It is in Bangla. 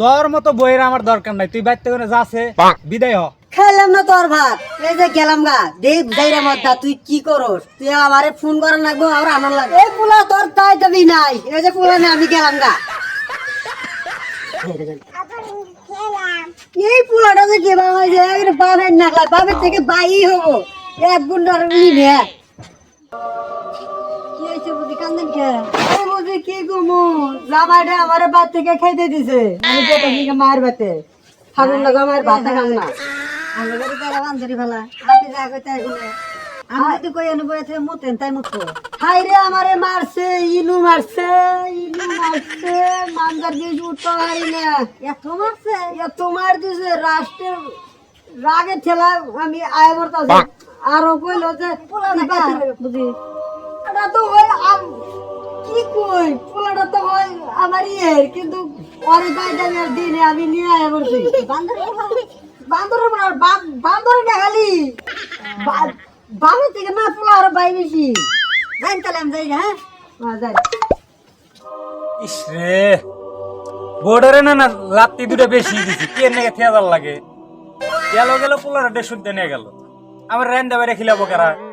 তোর মতো বইয়ের আমার দরকার নাই। তুই বাইতে করে যাচ্ছে বিদায় হ। খেলাম না তোর ভাত। এই যে গেলাম গা দেখ যাইরা মধ্যা তুই কি করস? তুই আমারে ফোন করার লাগবো আমার আনন্দ লাগে এই পোলা তোর তাই দাবি নাই। এই যে পোলা না আমি গেলাম গা। এই পোলাটা যে কে বাবা যে বাপের নাকলা বাপের থেকে বাই হব। এক গুন্ডার উনি নে। কি হয়েছে বুঝি কান্দেন কে? এই বুঝি কি গুমু জামাইটা আমারে বাদ থেকে খাইতে দিছে। আমি যেটা দিকে মায়ের বাতে ফাগুন লাগা মায়ের ভাত খাম না। আমি করে তারা বান্ধরি ফেলা আপনি যা কইতে এগুলো আমি তো কই আনব এতে মুতেন তাই মুতো হাই রে আমারে মারছে ইনু মারছে ইনু মারছে মানজার দিয়ে উঠতে পারি না। এত মারছে? এত মার দিছে রাষ্ট্রের রাগে ঠেলা আমি আয় বর্তাছি আরও কইলো যে বুঝি। এটা তো হয় কি কই? পোলাটা তো হয় আমার ইয়ের, কিন্তু পরে গাইটা দিনে আমি নিয়ে আয় বলছি বান্দরের পর আর বা- বান্দরের না খালি। বা- থেকে না পোলা বাই বেশি। যাই তাহলে আমি যাই হ্যাঁ? যাই। না না দুটো বেশি দিছি, কে লাগে? গেল গেল, পোলার শুনতে নিয়ে গেল। আমার রেন্দা বাইরে খিলাবো কারা?